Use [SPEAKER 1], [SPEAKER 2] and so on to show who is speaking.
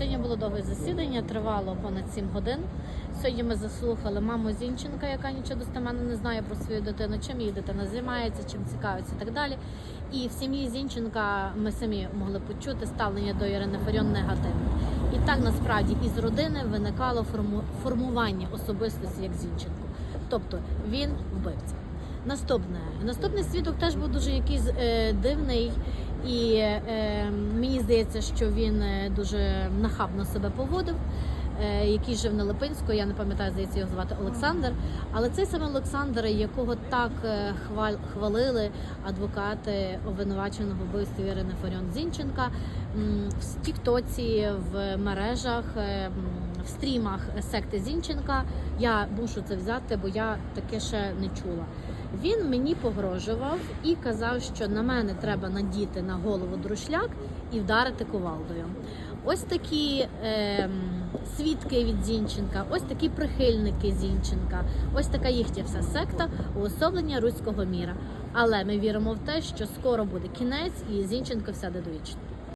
[SPEAKER 1] Сьогодні було довге засідання, тривало понад 7 годин. Сьогодні ми заслухали маму Зінченка, яка нічого достеменно не знає про свою дитину, чим її дитина займається, чим цікавиться і так далі. І в сім'ї Зінченка ми самі могли почути ставлення до Ірини Фаріон негативне. І так насправді із родини виникало форму- формування особистості як Зінченко. Тобто він вбивця. Наступне наступний свідок теж був дуже якийсь е, дивний, і е, мені здається, що він е, дуже нахабно себе поводив. е, Який жив на Липинську, я не пам'ятаю, здається, його звати Олександр. Але цей саме Олександр, якого так е, хвал- хвалили адвокати обвинуваченого вбивстві Ірини Фаріон Зінченка в Тіктоці, в мережах, е, в стрімах секти Зінченка. Я мушу це взяти, бо я таке ще не чула. Він мені погрожував і казав, що на мене треба надіти на голову друшляк і вдарити ковалдою. Ось такі е, свідки від Зінченка, ось такі прихильники Зінченка, ось така їхня вся секта уособлення руського міра. Але ми віримо в те, що скоро буде кінець, і Зінченко сяде довічно.